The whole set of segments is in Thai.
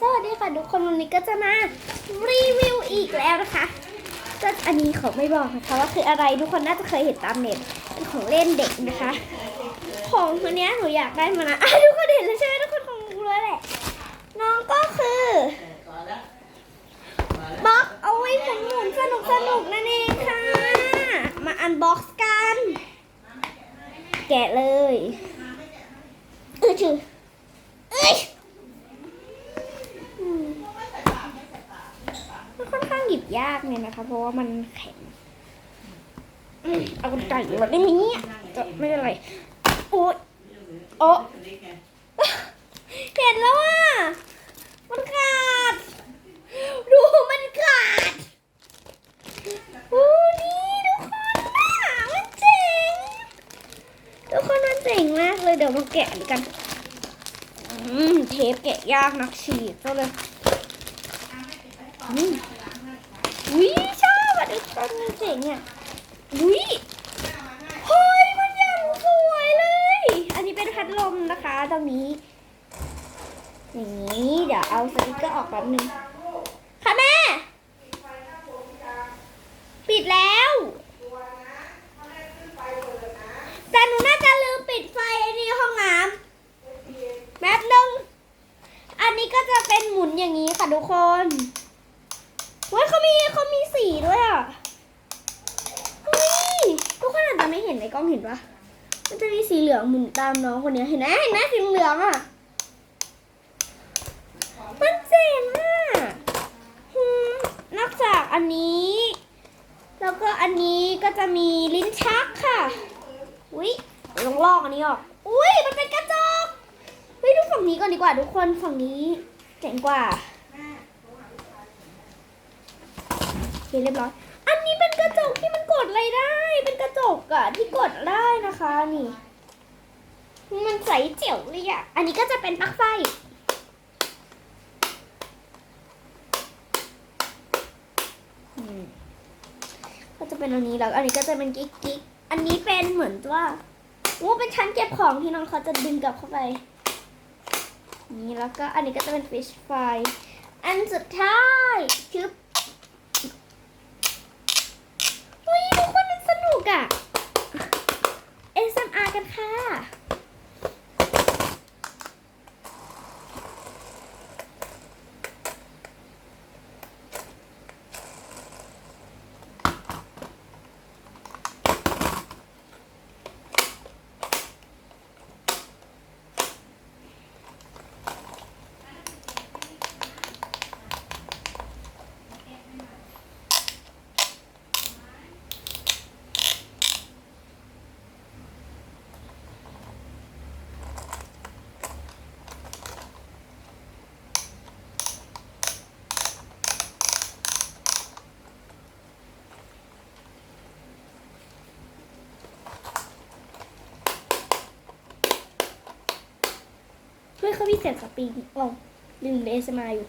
สวัสดีค่ะทุกคนวันนี้ก็จะมารีวิวอีกแล้วนะคะก็อันนี้เขาไม่บอกนะคะว่าคืออะไรทุกคนน่าจะเคยเห็นตามเน็ตเป็นของเล่นเด็กนะคะ ของตัวนี้หนูอยากได้มานานอะทุกคนเห็นแล้วใช่ไหมทุกคนคงรู้แล้วแหละน้องก็คือบล็อกเอาไว้หมุนหมุนสนุกสนุกนั่นเองค่ะ มาอันบ็อกซ์กัน แกะเลยเออชื่อเอ้ย อืมมันค่อนข้าง หยิบยากเนี่ยนะคะ เพราะว่ามันแข็งอืมเอากระต่ายมาได้ไหมเนี่ยจะไม่เป็นไรโอ๊ยโอ้เห็นแล้วอะมันขาด ดูมันขาดโอ้นี่ทุกคนน่ะมันเจ๋งทุกคนมันเจ๋งมากเลยเดี๋ยวมาแกะกันอืมเทปแกะยากนักฉีดก็เลยอืม วิชอบอะทุกคนมันเจ๋งอะวิเฮ้ยมันยังสวยเลย อันนี้เป็นพัดลมนะคะตรงนี้อย่างนี้เดี๋ยวเอาสติกเกอร์ออกแป๊บนึงค่ะแม่ ปิดแล้วแต่หนูน่าจะลืมปิดไฟไอ้นี่ห้องน้ำแป๊บนึง อันนี้ก็จะเป็นหมุนอย่างนี้ค่ะทุกคน ว้ยเขามีเขามีสีด้วยอะเฮ้ยทุกคนอาจจะไม่เห็นในกล้องเห็นปะมันจะมีสีเหลืองหมุนตามน้องคนนี้เห็นไหมเห็นไหมสีเหลืองอะมันเจ๋งอะนอกจากอันนี้ แล้วก็อันนี้ก็จะมีลิ้นชักค่ะอุ้ยลองลอกอันนี้ออกอุ้ยมันเป็นกระจกเฮ้ยดูฝั่งนี้ก่อนดีกว่าทุกคนฝั่งนี้เจ๋งกว่าโอ เคเรียบร้อย อันนี้เป็นกระจกที่มันกดอะไรได้ เป็นกระจกอะที่กดได้นะคะนี่มันใสเจ๋วเลยอะอันนี้ก็จะเป็นปลั๊กไฟ ก็จะเป็นอันนี้แล้ว อันนี้ก็จะเป็นกิ๊กกิ๊กอันนี้เป็นเหมือนว่าโอ้เป็นชั้นเก็บของที่น้องเขาจะดึงกลับเข้าไป นี่แล้วก็อันนี้ก็จะเป็น fish fry อันสุดท้ายคืออุ้ยทุกคนมันสนุกอะ ASMR กันค่ะ เฮ้ยเขามีเสียงสปริงอ๋อลืมเอสมาอยู่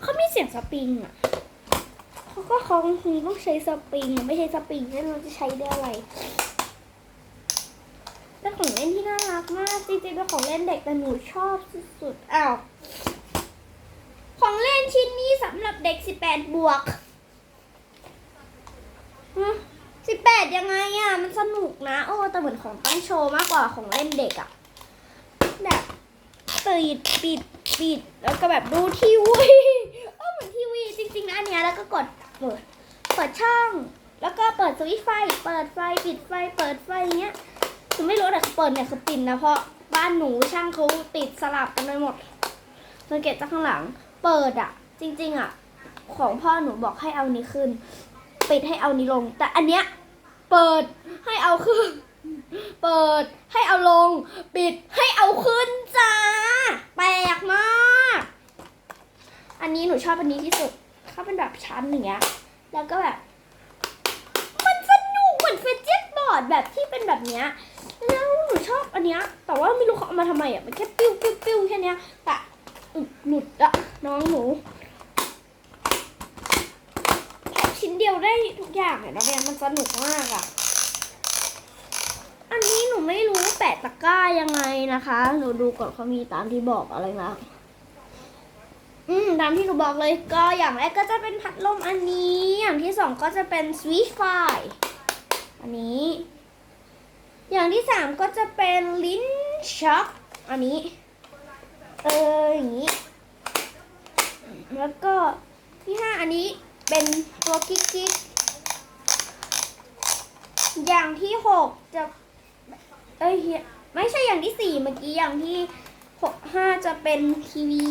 เขามีเสียงสปริงอะเขาก็เขาคงต้องใช้สปริง ไม่ใช่สปริงแล้วเราจะใช้ได้อะไรเป็นของเล่นที่น่ารักมากจริงๆเป็นของเล่นเด็กแต่หนูชอบสุดๆอ้าวของเล่นชิ้นนี้สำหรับเด็ก 18 บวก สิบดยังไงอะมันสนุกนะโอ้แต่เหมือนของตั้งโชว์มากกว่าของเล่นเด็กอะแบบปิดปิดปิดแล้วก็แบบดูทีวีเออเหมือนทีวีจริงๆนะอันเนี้ยแล้วก็กดเปิดเปิดช่อง แล้วก็เปิดสวิตช์ไฟ เปิดไฟปิดไฟ เปิดไฟอย่างเงี้ยคือไม่รู้แต่เขาเปิดเนี่ยคือปิดนะเพราะบ้านหนูช่างเขาติดสลับกันไปหมดสังเกตจากข้างหลัง เปิดอะจริง ๆอะของพ่อหนูบอกให้เอานี้ขึ้น ปิดให้เอานี้ลง แต่อันเนี้ย เปิดให้เอาขึ้น เปิดให้เอาลง ปิดให้เอาขึ้นจ้า แปลกมาก อันนี้หนูชอบอันนี้ที่สุด เขาเป็นแบบชั้นอย่างเงี้ย แล้วก็แบบ มันสนุกเหมือนเฟจเจ็ตบอร์ดแบบที่เป็นแบบเนี้ย แล้วหนูชอบอันเนี้ย แต่ว่าไม่รู้เขาเอามาทำไมอะ มันแค่ปิ้วปิ้วปิ้วแค่เนี้ย แต่หลุดอะน้องหนู ชิ้นเดียว ได้ทุกอย่างเลยนะเนี่ยมันสนุกมากอะ่ะ อันนี้หนูไม่รู้แปะตะกร้ายังไงนะคะ หนูดูก่อนเขามีตามที่บอกอะไรนะอืมตามที่หนูบอกเลยก็อย่างแรกก็จะเป็นพัดลมอันนี้ อย่างที่สองก็จะเป็นสวิตไฟอันนี้ อย่างที่สามก็จะเป็นลิ้นชักอันนี้ เอออย่างนี้ แล้วก็ที่ห้าอันนี้ เป็นตัวกิ๊กกิ๊กอย่างที่หกจะ เอ้ยไม่ใช่อย่างที่สี่เมื่อกี้อย่างที่หกห้าจะเป็นทีวี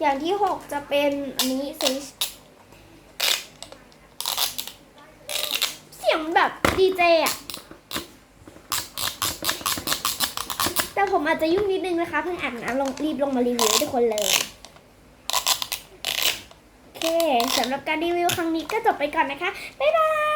อย่างที่หกจะเป็นอันนี้เสียงเสียงแบบดีเจอะแต่ผมอาจจะยุ่งนิดนึงนะคะ เพิ่งอาบน้ำลงรีบลงมารีวิวให้ทุกคนเลย สำหรับการรีวิวครั้งนี้ก็จบไปก่อนนะคะ บ๊ายบาย